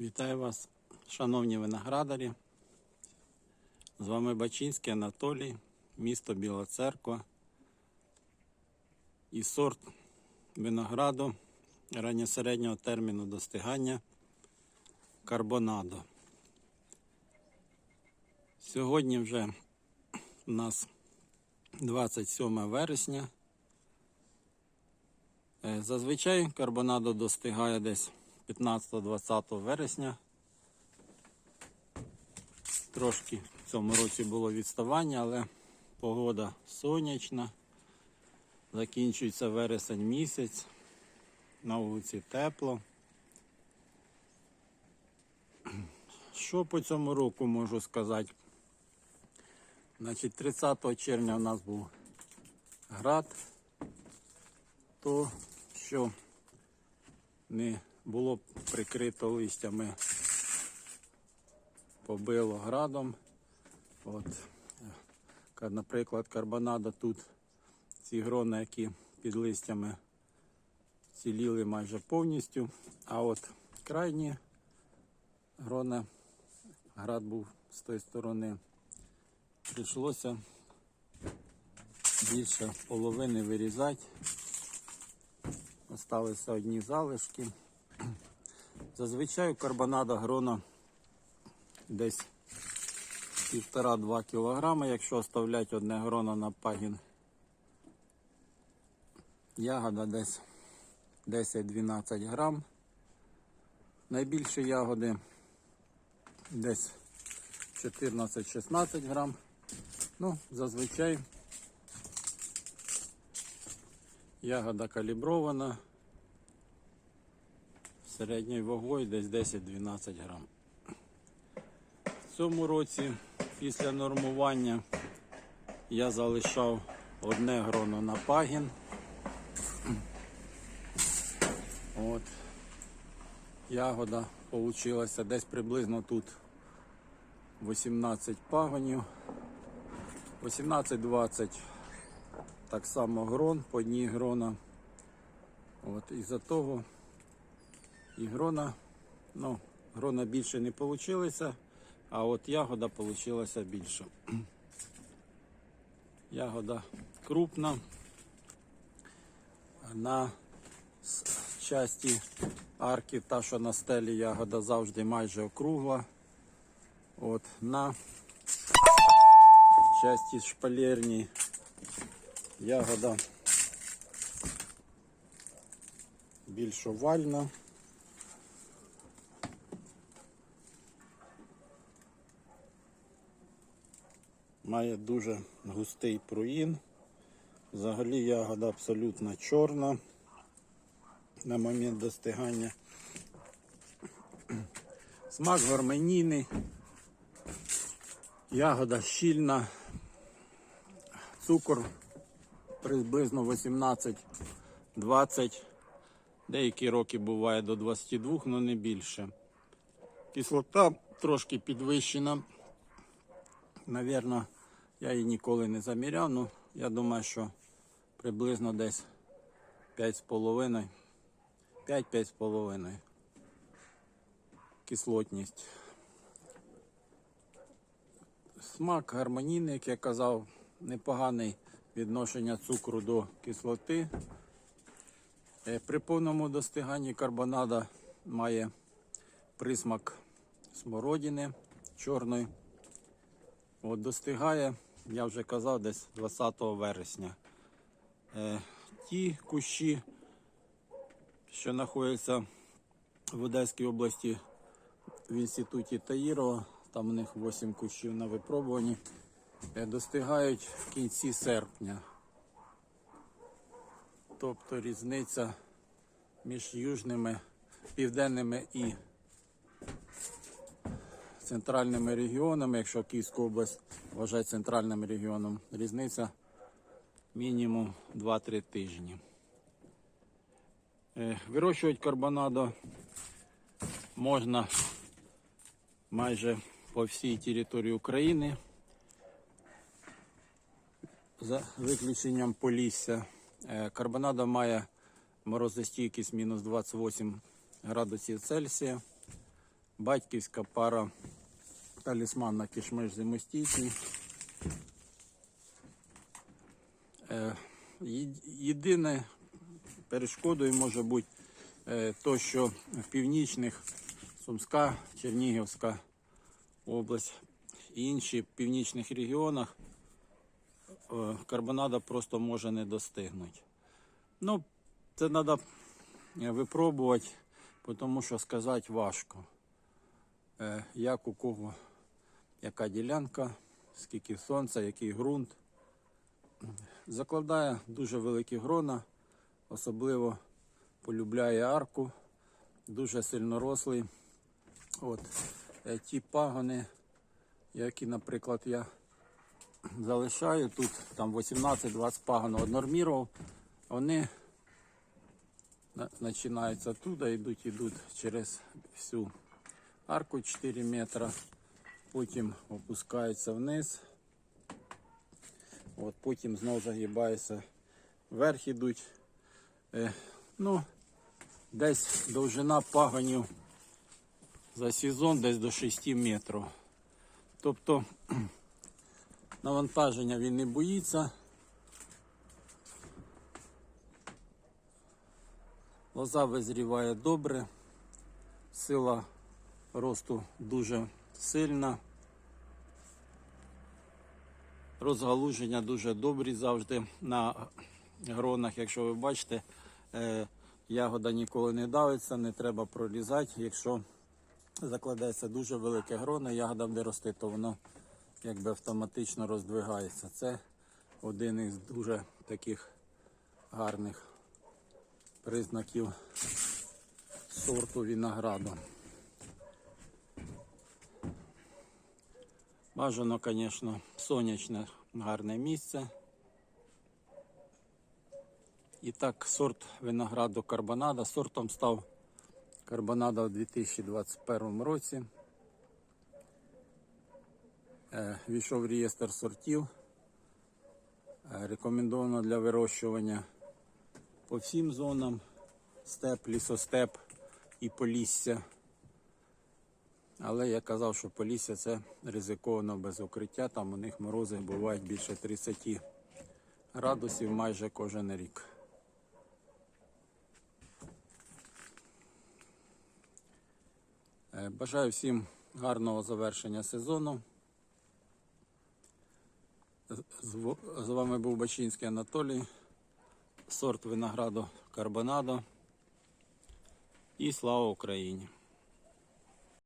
Вітаю вас, шановні виноградарі. З вами Бачинський Анатолій, місто Біла Церква. І сорт винограду ранньосереднього терміну достигання карбонадо. Сьогодні вже у нас 27 вересня. Е, Зазвичай карбонадо достигає десь 15-20 вересня. Трошки в цьому році було відставання, але погода сонячна. Закінчується вересень місяць. На вулиці тепло. Що по цьому року можу сказати? Значить, 30 червня у нас був град, то що не було прикрито листями, побило градом. От, наприклад, карбонада тут ці грони, які під листями ціліли майже повністю. А от крайні грона, град був з тої сторони. Прийшлося більше половини вирізати. Осталися одні залишки. Зазвичай карбонада грона десь 1,5-2 кг, якщо оставляти одне гроно на пагін. Ягода десь 10-12 грам. Найбільші ягоди десь 14-16 грам. Ну, зазвичай ягода калібрована середньою вагою десь 10-12 грам. В цьому році після нормування я залишав одне гроно на пагін. От. Ягода получилася десь приблизно тут 18 пагонів. 18-20 так само грон, по одній грона. От, із-за того і грона, ну, грона більше не вийшло, а от ягода вийшла більше. Ягода крупна. На часті арки, та, що на стелі ягода завжди майже округла. От, на часті шпалерні ягода більш овальна. Має дуже густий пруїн. Взагалі ягода абсолютно чорна на момент достигання. Смак гармонійний. Ягода щільна. Цукор приблизно 18-20. Деякі роки буває до 22, але не більше. Кислота трошки підвищена. Навірно, я її ніколи не заміряв, ну я думаю, що приблизно десь 5,5. 5-5,5 кислотність. Смак гармонійний, як я казав, непоганий відношення цукру до кислоти. Е, При повному достиганні карбонада має присмак смородини чорної. От достигає, я вже казав, десь 20 вересня. Е, ті кущі, що знаходяться в Одеській області в інституті Таїрова, там у них 8 кущів на випробуванні, е, достигають в кінці серпня. Тобто різниця між южними, південними і центральними регіонами, якщо Київську область вважає центральним регіоном, різниця мінімум 2-3 тижні. Е, Вирощувати карбонадо можна майже по всій території України. За виключенням Полісся. Е, Карбонадо має морозостійкість мінус 28 градусів Цельсія. батьківська пара талісман на кишмиш зимостійкий. Е, Єдине перешкодою може бути е, то, що в північних Сумська, Чернігівська область і інші північних регіонах е, карбонада просто може не достигнути. Ну, це треба випробувати, тому що сказати важко. Як у кого, яка ділянка, скільки сонця, який ґрунт. Закладає дуже великі грона, особливо полюбляє арку, дуже сильно рослий. От. Е, Ті пагони, які, наприклад, я залишаю тут, там 18-20 пагон однормірував, вони починаються туди, йдуть, йдуть через всю арку 4 метра, потім опускаються вниз. От, потім знову загибаються вверх ідуть. Е, ну, десь довжина пагонів за сезон десь до 6 метрів. Тобто навантаження він не боїться. Лоза визріває добре, сила росту дуже сильна. Розгалуження дуже добрі завжди на гронах. Якщо ви бачите, е, ягода ніколи не давиться, не треба прорізати. Якщо закладається дуже велике гроно, ягода буде рости, то воно якби автоматично роздвигається. Це один із дуже таких гарних признаків сорту винограду. Бажано, звісно, сонячне гарне місце. І так, сорт винограду карбонада. Сортом став карбонада у 2021 році. Е, Війшов в реєстр сортів. Е, Рекомендовано для вирощування по всім зонам степ, лісостеп і полісся. Але я казав, що Полісся це ризиковано без укриття. Там у них морози бувають більше 30 градусів майже кожен рік. Е, Бажаю всім гарного завершення сезону. З- вами був Бачинський Анатолій, сорт винограду Карбонадо. І слава Україні!